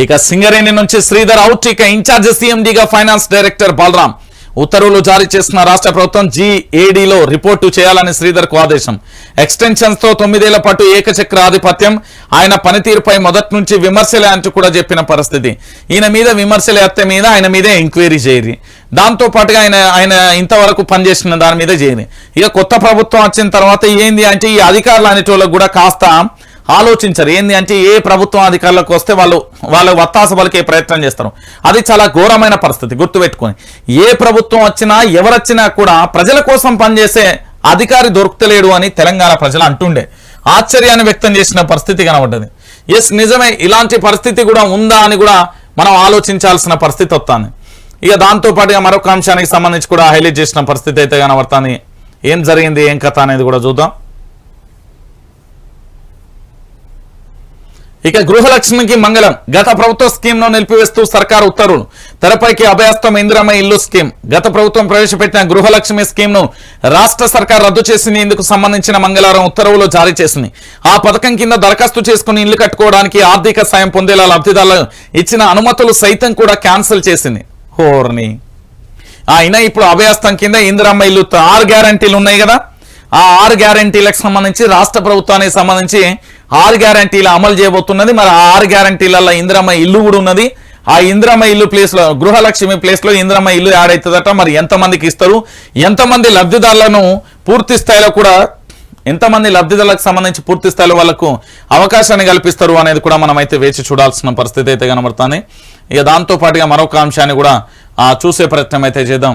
ఇక సింగరేణి నుంచి శ్రీధర్ అవుట్ ఇక ఇన్ఛార్జ్ సీఎండీగా ఫైనాన్స్ డైరెక్టర్ బలరాం. ఉత్తర్వులు జారీ చేసిన రాష్ట్ర ప్రభుత్వం జీఏడీలో రిపోర్టు చేయాలని శ్రీధర్కు ఆదేశం. ఎక్స్టెన్షన్స్తో తొమ్మిదేళ్ళ పాటు ఏకచక్ర ఆధిపత్యం. ఆయన పనితీరుపై మొదటి నుంచి విమర్శలే అంటూ కూడా చెప్పిన పరిస్థితి. ఈయన మీద విమర్శలే అత్తే మీద ఆయన మీదే ఎంక్వైరీ చేయరు. దాంతో పాటుగా ఆయన ఆయన ఇంతవరకు పనిచేసిన దాని మీద చేయరు. ఇక కొత్త ప్రభుత్వం వచ్చిన తర్వాత ఏంది అంటే ఈ అధికారులు అనేటోళ్ళకు కూడా కాస్త ఆలోచించరు. ఏంది అంటే ఏ ప్రభుత్వం అధికారులకు వస్తే వాళ్ళు వాళ్ళు వత్తాస పలికే ప్రయత్నం చేస్తారు. అది చాలా ఘోరమైన పరిస్థితి గుర్తుపెట్టుకొని. ఏ ప్రభుత్వం వచ్చినా ఎవరొచ్చినా కూడా ప్రజల కోసం పనిచేసే అధికారి దొరుకుతలేడు అని తెలంగాణ ప్రజలు అంటుండే. ఆశ్చర్యాన్ని వ్యక్తం చేసిన పరిస్థితి కనబడ్డది. ఎస్ నిజమే ఇలాంటి పరిస్థితి కూడా ఉందా అని కూడా మనం ఆలోచించాల్సిన పరిస్థితి వస్తుంది ఇక దాంతోపాటుగా మరొక అంశానికి సంబంధించి కూడా హైలైట్ చేసిన పరిస్థితి అయితే కనబడుతుంది. ఏం జరిగింది ఏం కథ అనేది కూడా చూద్దాం. ఇక గృహలక్ష్మికి మంగళం. గత ప్రభుత్వ స్కీమ్ను నిలిపివేస్తూ సర్కార్ ఉత్తర్వులు. తెరపైకి అభయస్తం ఇందిరమ్మ ఇల్లు స్కీమ్. గత ప్రభుత్వం ప్రవేశపెట్టిన గృహలక్ష్మి స్కీమ్ను రాష్ట్ర సర్కార్ రద్దు చేసింది ఇందుకు సంబంధించిన మంగళవారం ఉత్తర్వులు జారీ చేసింది. ఆ పథకం కింద దరఖాస్తు చేసుకుని ఇల్లు కట్టుకోవడానికి ఆర్థిక సాయం పొందేలా లబ్ధిదారులు ఇచ్చిన అనుమతులు సైతం కూడా క్యాన్సిల్ చేసింది. హోర్ని. అయినా ఇప్పుడు అభయస్తం కింద ఇందిరమ్మ ఇల్లు ఆరు గ్యారంటీలు ఉన్నాయి కదా? ఆ ఆరు గ్యారంటీలకు సంబంధించి రాష్ట్ర ప్రభుత్వానికి సంబంధించి ఆరు గ్యారంటీలు అమలు చేయబోతున్నది. మరి ఆ ఆరు గ్యారంటీలలో ఇంద్రమ్మ ఇల్లు కూడా ఉన్నది. ఆ ఇంద్రమ్మ ఇల్లు ప్లేస్లో గృహలక్ష్మి ప్లేస్లో ఇల్లు యాడ్ అవుతుందట మరి ఎంతమందికి ఇస్తారు? ఎంతమంది లబ్ధిదారులను పూర్తి స్థాయిలో కూడా ఎంతమంది లబ్ధిదారులకు సంబంధించి పూర్తి స్థాయిలో వాళ్ళకు అవకాశాన్ని కల్పిస్తారు అనేది కూడా మనం అయితే వేచి చూడాల్సిన పరిస్థితి అయితే కనబడుతుంది. ఇక దాంతో పాటుగా మరొక అంశాన్ని కూడా చూసే ప్రయత్నం అయితే చేద్దాం.